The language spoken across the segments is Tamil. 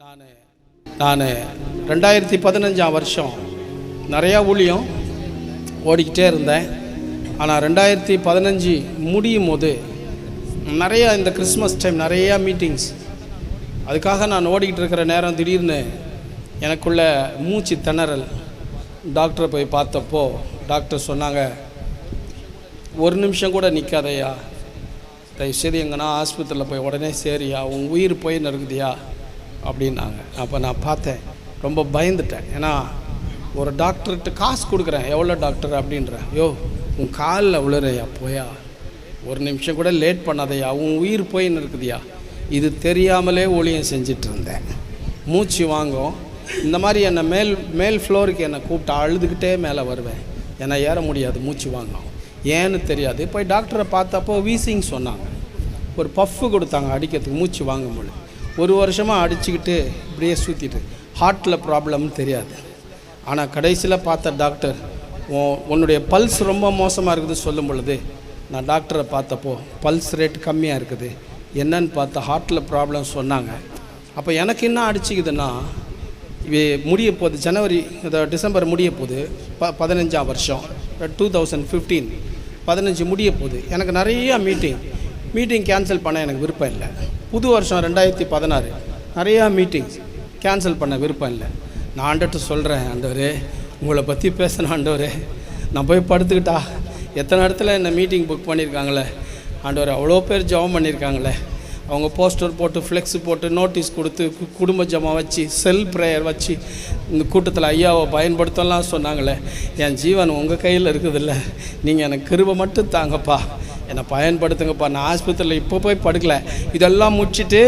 நான் நான் ரெண்டாயிரத்தி பதினஞ்சாம் வருஷம் நிறையா ஊழியம் ஓடிக்கிட்டே இருந்தேன். ஆனால் ரெண்டாயிரத்தி பதினஞ்சு முடியும் போது நிறையா இந்த கிறிஸ்மஸ் டைம் நிறையா மீட்டிங்ஸ் அதுக்காக நான் ஓடிக்கிட்டு இருக்கிற நேரம் திடீர்னு எனக்குள்ள மூச்சு திணறல். டாக்டரை போய் பார்த்தப்போ டாக்டர் சொன்னாங்க ஒரு நிமிஷம் கூட நிற்காதையா தயவுசெய்து எங்கன்னா ஆஸ்பத்திரியில் போய் உடனே சரியா. உன் உயிர் போய் நறுக்குதியா அப்படின்னாங்க. அப்போ நான் பார்த்தேன் ரொம்ப பயந்துட்டேன். ஏன்னா ஒரு டாக்டர்கிட்ட காசு கொடுக்குறேன். எவ்வளோ டாக்டர் அப்படின்றேன். யோ உன் காலில் விழுறையா போயா. ஒரு நிமிஷம் கூட லேட் பண்ணாதையா உன் உயிர் போயின்னு இருக்குதியா இது தெரியாமலே ஊழியம் செஞ்சிட்டு இருந்தேன் மூச்சு வாங்கும். இந்த மாதிரி என்னை மேல் மேல் ஃப்ளோருக்கு என்னை கூப்பிட்டு அழுதுகிட்டே மேலே வருவேன். என்னை ஏற முடியாது மூச்சு வாங்கும். ஏன்னு தெரியாது. போய் டாக்டரை பார்த்தப்போ வீசிங் சொன்னாங்க. ஒரு பஃப்பு கொடுத்தாங்க அடிக்கிறதுக்கு மூச்சு வாங்க ஒரு வருஷமாக அடிச்சுக்கிட்டு இப்படியே சுற்றிட்டு ஹார்ட்டில் ப்ராப்ளம்னு தெரியாது. ஆனால் கடைசியில் பார்த்த டாக்டர் உன்னுடைய பல்ஸ் ரொம்ப மோசமாக இருக்குது சொல்லும் பொழுது நான் டாக்டரை பார்த்தப்போ பல்ஸ் ரேட் கம்மியாக இருக்குது. என்னன்னு பார்த்தா ஹார்ட்டில் ப்ராப்ளம் சொன்னாங்க. அப்போ எனக்கு என்ன அடிச்சுக்குதுன்னா இது முடிய போகுது ஜனவரி இந்த டிசம்பர் முடிய போகுது ப பதினஞ்சாம் வருஷம் டூ தௌசண்ட் ஃபிஃப்டீன் பதினஞ்சு முடிய போகுது. எனக்கு நிறையா மீட்டிங் மீட்டிங் கேன்சல் பண்ண எனக்கு விருப்பம் இல்லை. புது வருஷம் ரெண்டாயிரத்தி பதினாறு. நிறையா மீட்டிங்ஸ் கேன்சல் பண்ண விருப்பம் இல்லை. நான் ஆண்டர்கிட்ட சொல்கிறேன் ஆண்டவரே உங்களை பற்றி பேசின ஆண்டவரே. நான் போய் படுத்துக்கிட்டா எத்தனை இடத்துல என்ன மீட்டிங் புக் பண்ணியிருக்காங்களே? ஆண்டவர் அவ்வளோ பேர் ஜெபம் பண்ணியிருக்காங்களே. அவங்க போஸ்டர் போட்டு ஃப்ளெக்ஸ் போட்டு நோட்டீஸ் கொடுத்து குடும்ப ஜமா வச்சு செல் ப்ரேயர் வச்சு இந்த கூட்டத்தில் ஐயாவை பயன்படுத்தலாம் சொன்னாங்களே. என் ஜீவன் உங்கள் கையில் இருக்குதில்ல. நீங்கள் எனக்கு கிருபை மட்டும் தாங்கப்பா. என்னை பயன்படுத்துங்கப்பா. நான் ஆஸ்பத்திரியில் இப்போ போய் படுக்கல. இதெல்லாம் முடிச்சுட்டு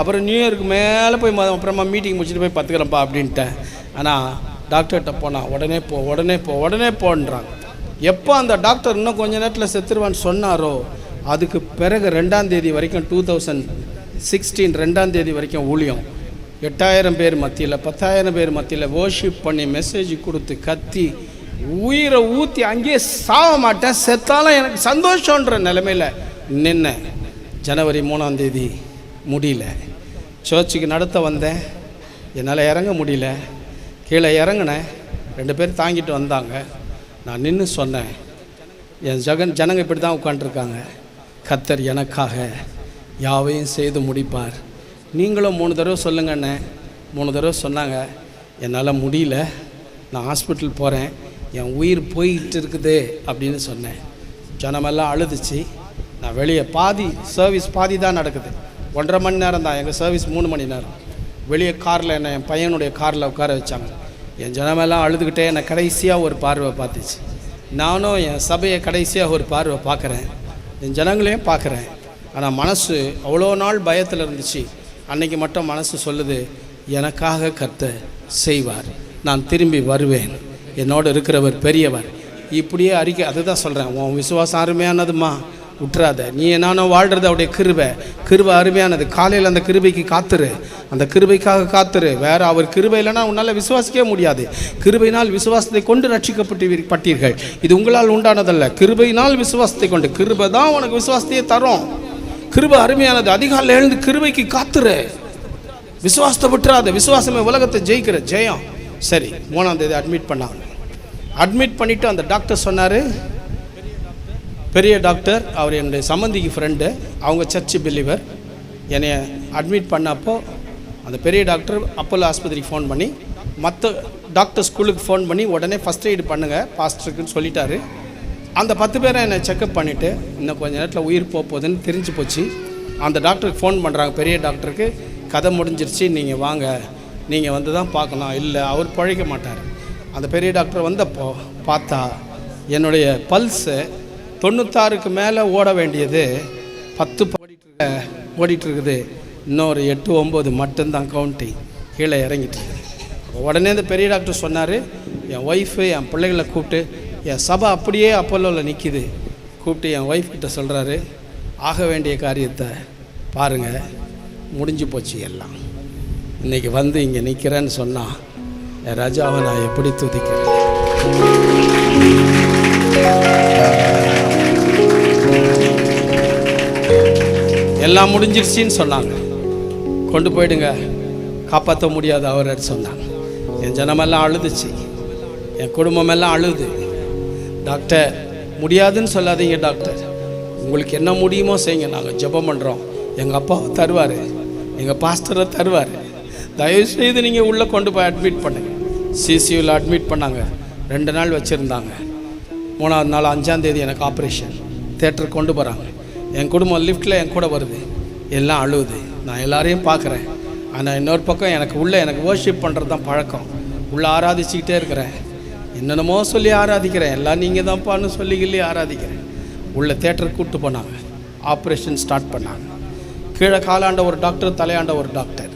அப்புறம் நியூ இயருக்கு மேலே போய் அப்புறமா மீட்டிங் முடிச்சுட்டு போய் பத்துக்கிறேன்ப்பா அப்படின்ட்டேன். ஆனால் டாக்டர்கிட்ட போனால் உடனே போ உடனே போ உடனே போன்றாங்க எப்போ அந்த டாக்டர் இன்னும் கொஞ்ச நேரத்தில் செத்துருவான்னு சொன்னாரோ அதுக்கு பிறகு ரெண்டாம் தேதி வரைக்கும் டூ தௌசண்ட் சிக்ஸ்டீன் ரெண்டாம் தேதி வரைக்கும் ஊழியம். எட்டாயிரம் பேர் மத்தியில் பத்தாயிரம் பேர் மத்தியில் worship பண்ணி மெசேஜ் கொடுத்து கத்தி உயிரை ஊற்றி அங்கேயே சாக மாட்டேன். செத்தாலும் எனக்கு சந்தோஷன்ற நிலைமையில் நின்றேன் ஜனவரி மூணாம் தேதி முடியல. சர்ச்சுக்கு நடத்த வந்தேன். என்னால் இறங்க முடியல. கீழே இறங்கினேன். ரெண்டு பேரும் தாங்கிட்டு வந்தாங்க. நான் நின்று சொன்னேன். என் ஜகன் ஜனங்க இப்படி தான் உட்காண்ட்ருக்காங்க கத்தர் எனக்காக யாவையும் செய்து முடிப்பார். நீங்களும் மூணு தடவை சொல்லுங்கண்ணே. மூணு தடவை சொன்னாங்க. என்னால் முடியல. நான் ஹாஸ்பிட்டல் போகிறேன் என் உயிர் போயிட்டு இருக்குது அப்படின்னு சொன்னேன். ஜனமெல்லாம் அழுதுச்சு. நான் வெளியே பாதி சர்வீஸ் பாதி தான் நடக்குது. ஒன்றரை மணி நேரம் தான். எங்கள் சர்வீஸ் மூணு மணி நேரம். வெளியே காரில் என்னை என் பையனுடைய காரில் உட்கார வச்சாங்க. என் ஜனமெல்லாம் அழுதுகிட்டே என்னை கடைசியாக ஒரு பார்வை பார்த்துச்சு. நானும் என் சபையை கடைசியாக ஒரு பார்வை பார்க்குறேன். என் ஜனங்களையும் பார்க்குறேன். ஆனால் மனசு அவ்வளோ நாள் பயத்தில் இருந்துச்சு. அன்றைக்கி மட்டும் மனசு சொல்லுது எனக்காக கத்த செய்வார். நான் திரும்பி வருவேன். என்னோடு இருக்கிறவர் பெரியவர். இப்படியே அறிக்கை அதை தான் சொல்கிறேன் உன் விசுவாசம் அருமையானதுமா விட்டுறாத நீ என்னானோ வாழ்கிறது அவருடைய கிருபை. கிருபை அருமையானது. காலையில் அந்த கிருபைக்கு காத்துரு. அந்த கிருபைக்காக காத்துரு. வேறு அவர் கிருபை இல்லைன்னா உன்னால் விசுவாசிக்கவே முடியாது. கிருபையினால் விசுவாசத்தை கொண்டு ரட்சிக்கப்பட்டு பட்டீர்கள். இது உங்களால் உண்டானதல்ல. கிருபையினால் விசுவாசத்தை கொண்டு. கிருபை தான் உனக்கு விசுவாசத்தையே தரும். கிருபை அருமையானது. அதிகாலையில் எழுந்து கிருபைக்கு காத்துரு. விசுவாசத்தை விட்டுறாத. விசுவாசமே உலகத்தை ஜெயிக்கிற ஜெயம். சரி மூணாம் தேதி அட்மிட் பண்ணாங்க அட்மிட் பண்ணிவிட்டு அந்த டாக்டர் சொன்னார். பெரிய டாக்டர் அவர் என்னுடைய சம்மந்திக்கு ஃப்ரெண்டு அவங்க சர்ச்சு பிலீவர் என்னை அட்மிட் பண்ணப்போ அந்த பெரிய டாக்டர் அப்போலோ ஆஸ்பத்திரிக்கு ஃபோன் பண்ணி மற்ற டாக்டர் ஸ்கூலுக்கு ஃபோன் பண்ணி உடனே ஃபஸ்ட் எய்டு பண்ணுங்கள் பாஸ்டருக்குன்னு சொல்லிட்டாரு. அந்த பத்து பேரை என்னை செக்கப் பண்ணிவிட்டு இன்னும் கொஞ்ச நேரத்தில் உயிர் போக போகுதுன்னு தெரிஞ்சு போச்சு. அந்த டாக்டருக்கு ஃபோன் பண்ணுறாங்க பெரிய டாக்டருக்கு கதை முடிஞ்சிருச்சு நீங்கள் வாங்க. நீங்கள் வந்து தான் பார்க்கலாம். இல்லை அவர் பழைக்க மாட்டார். அந்த பெரிய டாக்டர் வந்தப்போ பார்த்தா என்னுடைய பல்ஸு தொண்ணூத்தாறுக்கு மேலே ஓட வேண்டியது பத்து ஓடிட்டு ஓடிட்டுருக்குது. இருக்குது இன்னொரு எட்டு ஒம்பது மட்டும்தான் கவுண்டிங் கீழே இறங்கிட்டு. உடனே இந்த பெரிய டாக்டர் சொன்னார் என் ஒய்ஃபு என் பிள்ளைகளை கூப்பிட்டு என் சபை அப்படியே அப்போலோவில் நிற்கிது கூப்பிட்டு என் ஒய்ஃப் கிட்ட சொல்கிறாரு ஆக வேண்டிய காரியத்தை பாருங்கள் முடிஞ்சு போச்சு எல்லாம். இன்னைக்கு வந்து இங்கே நிற்கிறேன்னு சொன்னால் என் ராஜாவை நான் எப்படி துதிக்கிறேன்? எல்லாம் முடிஞ்சிருச்சின்னு சொன்னாங்க. கொண்டு போயிடுங்க. காப்பாற்ற முடியாது அவர் சொன்னாங்க என் ஜனமெல்லாம் அழுதுச்சு. என் குடும்பமெல்லாம் அழுது. டாக்டர் முடியாதுன்னு சொல்லாதீங்க டாக்டர். உங்களுக்கு என்ன முடியுமோ செய்யுங்க. நாங்கள் ஜெபம் பண்ணுறோம் எங்கள் அப்பாவை தருவார். எங்கள் பாஸ்டரை தருவார். தயவுசெய்து நீங்கள் உள்ளே கொண்டு போய் அட்மிட் பண்ணுங்க. சிசியூவில் அட்மிட் பண்ணாங்க. ரெண்டு நாள் வச்சுருந்தாங்க. மூணாவது நாள் அஞ்சாந்தேதி எனக்கு ஆப்ரேஷன் தேட்டருக்கு கொண்டு போகிறாங்க என் குடும்பம் லிஃப்ட்டில் என் கூட வருது. எல்லாம் அழுகுது நான் எல்லாரையும் பார்க்குறேன். ஆனால் இன்னொரு பக்கம் எனக்கு உள்ளே எனக்கு வேர்ஷிப் பண்ணுறது தான் பழக்கம். உள்ளே ஆராதிச்சிக்கிட்டே இருக்கிறேன். என்னென்னமோ சொல்லி ஆராதிக்கிறேன். எல்லாம் நீங்கள் தான்ப்பான்னு சொல்லி கிள்ளி ஆராதிக்கிறேன். உள்ள தேட்டருக்கு கூப்பிட்டு போனாங்க. ஆப்ரேஷன் ஸ்டார்ட் பண்ணாங்க. கீழே காலாண்ட ஒரு டாக்டர் தலையாண்ட ஒரு டாக்டர்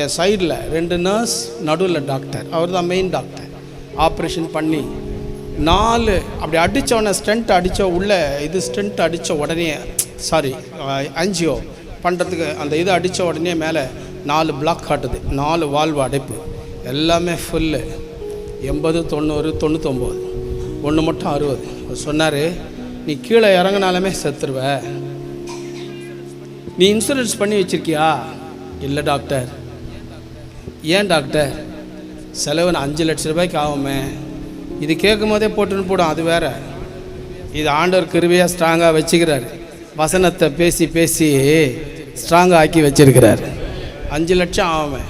என் சைடில் ரெண்டு நர்ஸ் நடுவில் டாக்டர் அவர் தான் மெயின் டாக்டர் ஆப்ரேஷன் பண்ணி நாலு அப்படி அடித்தவொடனே ஸ்டென்ட் அடித்த உள்ள இது ஸ்டென்ட் அடித்த உடனே சாரி அஞ்சியோ பண்ணுறதுக்கு அந்த இது அடித்த உடனே மேலே நாலு பிளாக் காட்டுது. நாலு வால்வு அடைப்பு. எல்லாமே ஃபுல்லு எண்பது தொண்ணூறு தொண்ணூத்தொம்பது. ஒன்று மட்டும் அறுபது. அவர் சொன்னார் நீ கீழே இறங்கினாலுமே செத்துருவ. நீ இன்சூரன்ஸ் பண்ணி வச்சிருக்கியா? இல்லை டாக்டர் ஏன் டாக்டர்? செலவு நான் அஞ்சு லட்ச ரூபாய்க்கு ஆகுமே. இது கேட்கும் போதே போட்டுன்னு போடும் அது வேற. இது ஆண்டவர் கிருவியாக ஸ்ட்ராங்காக வச்சுக்கிறாரு. வசனத்தை பேசி பேசி ஸ்ட்ராங்காக ஆக்கி வச்சிருக்கிறாரு. அஞ்சு லட்சம் ஆகுமே.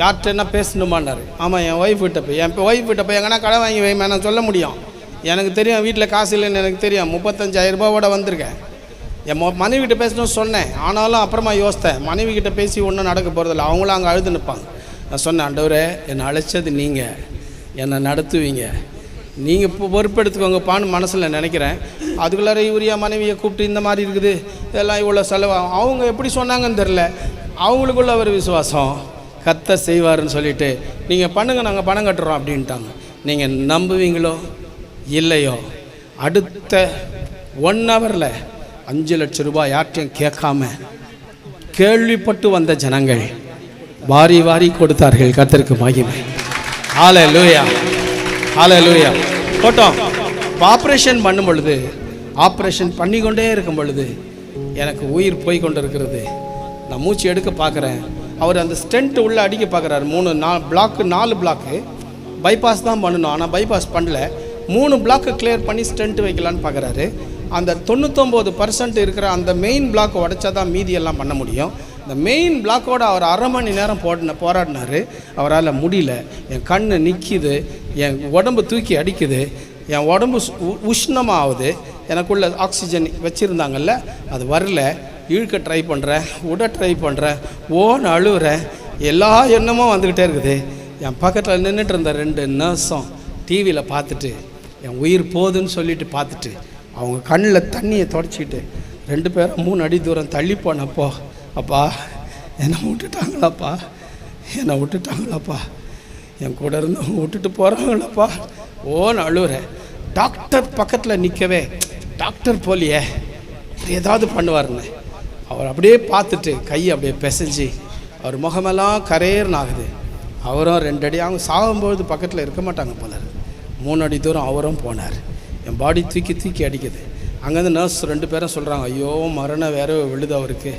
யார்கிட்ட என்ன பேசணுமாண்டார் ஆமாம் என் ஒய்ஃப் கிட்ட போய். என் ஒய்ஃப் கிட்ட போய் எங்கன்னா கடை வாங்கி வைமா நான் சொல்ல முடியும். எனக்கு தெரியும் வீட்டில் காசு இல்லைன்னு எனக்கு தெரியும். முப்பத்தஞ்சாயிரம் ரூபாவோட வந்திருக்கேன். என் மனைவி கிட்ட பேசணும்னு சொன்னேன். ஆனாலும் அப்புறமா யோசித்தேன். மனைவி கிட்ட பேசி ஒன்றும் நடக்க போகிறதில்ல அவங்களும் அங்கே அழுது நிற்பாங்க நான் சொன்னேன் ஆண்டவரே என்னை அழைச்சது நீங்கள் என்னை நடத்துவீங்க. நீங்கள் இப்போ பொறுப்பெடுத்துக்கோங்கப்பான்னு மனசில் நினைக்கிறேன். அதுக்குள்ளார இவரியா மனைவியை கூப்பிட்டு இந்த மாதிரி இருக்குது. இதெல்லாம் இவ்வளோ செலவாகும் அவங்க எப்படி சொன்னாங்கன்னு தெரில அவங்களுக்குள்ள ஒரு விசுவாசம். கத்த செய்வாருன்னு சொல்லிட்டு நீங்கள் பண்ணுங்கள் நாங்கள் பணம் கட்டுறோம் அப்படின்ட்டாங்க. நீங்கள் நம்புவீங்களோ? இல்லையோ? அடுத்த ஒன் ஹவரில் அஞ்சு லட்சம் ரூபாய் யார்ட்டையும் கேட்காம கேள்விப்பட்டு வந்த ஜனங்கள் வாரி வாரி கொடுத்தார்கள். கத்திற்கு மகிமை. ஆல லூயா ஆல லூயா போட்டோம் ஆப்ரேஷன் பண்ணும் பொழுது ஆப்ரேஷன் பண்ணிக்கொண்டே இருக்கும் பொழுது எனக்கு உயிர் போய் கொண்டு இருக்கிறது நான் மூச்சு எடுக்க பார்க்குறேன். அவர் அந்த ஸ்டென்ட் உள்ளே அடிக்க பார்க்குறாரு. மூணு நா பிளாக்கு நாலு பிளாக்கு பைபாஸ் தான் பண்ணணும். ஆனால் பைபாஸ் பண்ணல. மூணு பிளாக்கு கிளியர் பண்ணி ஸ்டென்ட் வைக்கலான்னு பார்க்குறாரு. அந்த தொண்ணூத்தொம்பது பர்சன்ட் இருக்கிற அந்த மெயின் பிளாக் உடைச்சா தான் மீதியெல்லாம் பண்ண முடியும். இந்த மெயின் பிளாக்கோடு அவர் அரை மணி நேரம் போடின போராடினார். அவரால் முடியல. என் கண் நிற்கிது என் உடம்பு தூக்கி அடிக்குது. என் உடம்பு உஷ்ணமாகுது உ- உஷ்ணமா ஆகுது எனக்குள்ள ஆக்சிஜன் வச்சுருந்தாங்கல்ல அது வரல. இழுக்க ட்ரை பண்ணுறேன் உட ட்ரை பண்ணுறேன் ஓன்னு அழுகிறேன் எல்லா எண்ணமும் வந்துக்கிட்டே இருக்குது. என் பக்கத்தில் நின்றுட்டு இருந்த ரெண்டு நர்ஸும் டிவியில் பார்த்துட்டு என் உயிர் போகுதுன்னு சொல்லிட்டு பார்த்துட்டு அவங்க கண்ணில் தண்ணியை தொடச்சிக்கிட்டு ரெண்டு பேரும் மூணு அடி தூரம் தள்ளி போனப்போ அப்பா என்னை விட்டுட்டாங்களாப்பா? என்னை விட்டுட்டாங்களாப்பா? என் கூட இருந்து விட்டுட்டு போகிறாங்களப்பா ஓன்னு அழுகுறேன் டாக்டர் பக்கத்தில் நிற்கவே டாக்டர் போலியே. ஏதாவது பண்ணுவாருன்னு. அவர் அப்படியே பார்த்துட்டு கையை அப்படியே பிசைஞ்சு அவர் முகமெல்லாம் கரேர்னு ஆகுது அவரும் ரெண்டு அடி அவங்க சாகும்போது பக்கத்தில் இருக்க மாட்டாங்க போல மூணு அடி தூரம் அவரும் போனார். என் பாடி தூக்கி தூக்கி அடிக்குது. அங்கேருந்து நர்ஸ் ரெண்டு பேரும் சொல்கிறாங்க ஐயோ மரணம் வேற விழுது அவருக்கு.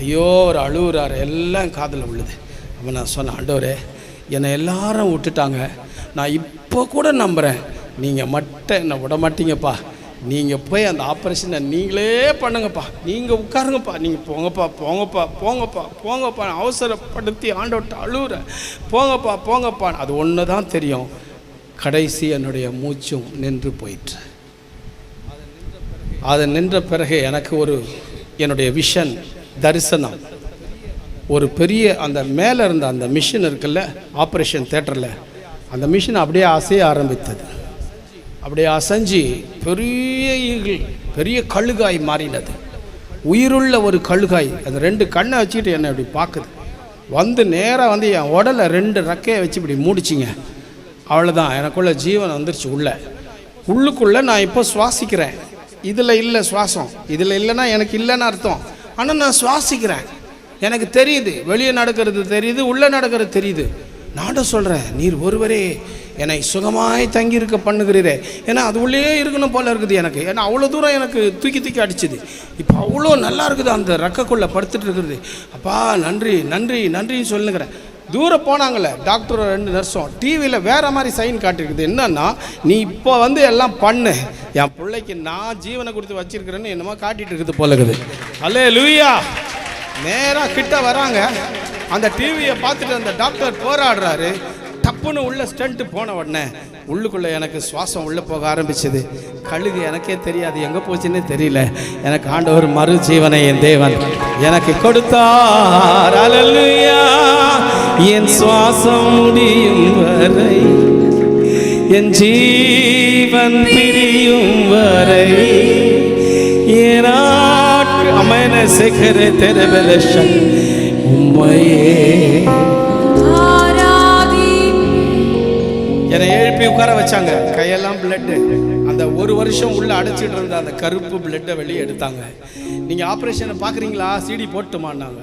ஐயோ ஒரு அழுகுறாரு எல்லாம் காதில் விழுது. அப்போ நான் சொன்னேன் ஆண்டவரே என்னை எல்லாரும் விட்டுட்டாங்க. நான் இப்போ கூட நம்புகிறேன் நீங்கள் மட்டும் என்னை விட மாட்டீங்கப்பா. நீங்கள் போய் அந்த ஆப்ரேஷனை நீங்களே பண்ணுங்கப்பா. நீங்கள் உட்காருங்கப்பா. நீங்கள் போங்கப்பா போங்கப்பா போங்கப்பா போங்கப்பா. அவசரப்படுத்தி ஆண்டவர்கிட்ட அழுகுற போங்கப்பா போங்கப்பா. அது ஒன்று தான் தெரியும். கடைசி என்னுடைய மூச்சும் நின்று போயிற்று. அது நின்ற பிறகு எனக்கு ஒரு என்னுடைய விஷன் தரிசனம். ஒரு பெரிய அந்த மேலே இருந்த அந்த மிஷின் இருக்குல்ல ஆப்ரேஷன் தேட்டரில் அந்த மிஷின் அப்படியே அசைய ஆரம்பித்தது. அப்படியே அசைஞ்சு பெரிய ஈகிள் பெரிய கழுகாய் மாறினது. உயிருள்ள ஒரு கழுகாய் அந்த ரெண்டு கண்ணை வச்சுக்கிட்டு என்னை இப்படி பார்க்குது. வந்து நேராக வந்து என் உடலை ரெண்டு ரெக்கையை வச்சு இப்படி மூடிச்சிங்க. அவ்வளோதான் எனக்குள்ள ஜீவன் வந்துருச்சு உள்ளே. உள்ளுக்குள்ளே நான் இப்போ சுவாசிக்கிறேன். இதில் இல்லை சுவாசம். இதில் இல்லைன்னா எனக்கு இல்லைன்னு அர்த்தம். ஆனால் நான் சுவாசிக்கிறேன். எனக்கு தெரியுது. வெளியே நடக்கிறது தெரியுது உள்ளே நடக்கிறது தெரியுது. நானும் சொல்கிறேன் நீர் ஒருவரே என்னை சுகமாய் தங்கியிருக்க பண்ணுகிறீரே. ஏன்னா அது உள்ளே இருக்கணும் போல இருக்குது எனக்கு. ஏன்னா அவ்வளோ தூரம் எனக்கு தூக்கி தூக்கி அடிச்சுது. இப்போ அவ்வளோ நல்லா இருக்குது அந்த ரக்கக்குள்ளே படுத்துட்டு இருக்கிறது. அப்பா நன்றி நன்றி நன்றின்னு சொல்லுங்கிறேன். தூரம் போனாங்களே டாக்டர் ரெண்டு நர்ஸும் டிவியில் வேற மாதிரி சைன் காட்டிருக்குது என்னன்னா நீ இப்போ வந்து எல்லாம் பண்ணு. என் பிள்ளைக்கு நான் ஜீவனை கொடுத்து வச்சிருக்கிறேன்னு என்னமோ காட்டிட்டு இருக்குது போல இருக்குது. அல்லே லூயா நேராக கிட்ட வராங்க. அந்த டிவியை பார்த்துட்டு அந்த டாக்டர் போராடுறாரு. டப்புன்னு உள்ள ஸ்டண்ட்டு போன உடனே உள்ளுக்குள்ளே எனக்கு சுவாசம் உள்ளே போக ஆரம்பிச்சது. கழுகு எனக்கே தெரியாது. எங்கே போச்சுன்னே தெரியல. எனக்கு ஆண்டவர் மறு ஜீவனை என் தேவன் எனக்கு கொடுத்தார். அலலுயா என் சுவாசம் முடியும் வரை என் ஜீவன் பிரியும் வரை. ஆட்கள் அமன சிகர தெரபலஷன் உம்மையே. என்னை எழுப்பி உட்கார வச்சாங்க. கையெல்லாம் பிளட்டு. அந்த ஒரு வருஷம் உள்ள அடைச்சிட்டு இருந்த அந்த கருப்பு பிளட்டை வெளியே எடுத்தாங்க. நீங்கள் ஆப்ரேஷனை பார்க்குறீங்களா சிடி போட்டுமான்னாங்க.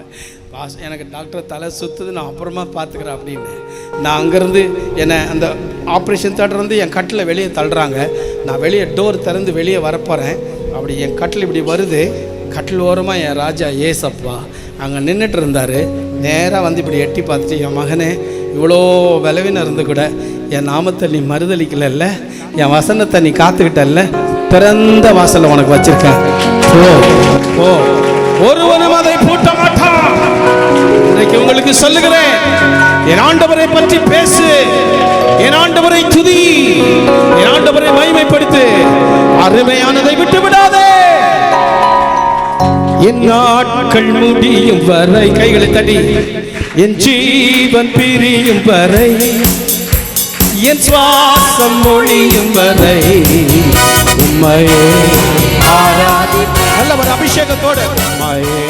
பாஸ் எனக்கு டாக்டர் தலை சுத்துது நான் அப்புறமா பார்த்துக்கிறேன் அப்படின்னு. நான் அங்கேருந்து என்னை அந்த ஆப்ரேஷன் இருந்து என் கட்டில் வெளியே தள்ளுறாங்க. நான் வெளியே டோர் திறந்து வெளியே வரப்போகிறேன் அப்படி என் கட்டில் இப்படி வருது. கட்டில் ஓரமாக என் ராஜா ஏசப்பா அங்கே நின்றுட்டு இருந்தார். நேராக வந்து இப்படி எட்டி பார்த்துட்டு என் மகனே இவ்வளோ விளைவின இருந்து கூட என் நாமத்தை நீ மறுதளிக்கலல்ல என் வசனத்தை நீ காத்துக்கிட்டல்ல? பிறந்த வாசல்ல உனக்கு வச்சிருக்கேன். ஓ ஓ ஒருவனும் அதை பூட்ட மாட்டான். இன்னைக்கு உங்களுக்கு சொல்லுகிறேன் என் ஆண்டவரை பற்றி பேசு. என் ஆண்டவரை துதி. என் ஆண்டவரை மகிமைப்படுத்து. அருமையானதை விட்டு விடாதே என் நாட்கள் முடியும் வரை கைகளை தடி என் ஜீவன் பிரியும் வரை என் சுவாசம் மொழியும் வரை உம்மையே ஆராதி நல்லவர் அபிஷேகத்தோடு. உம்மையே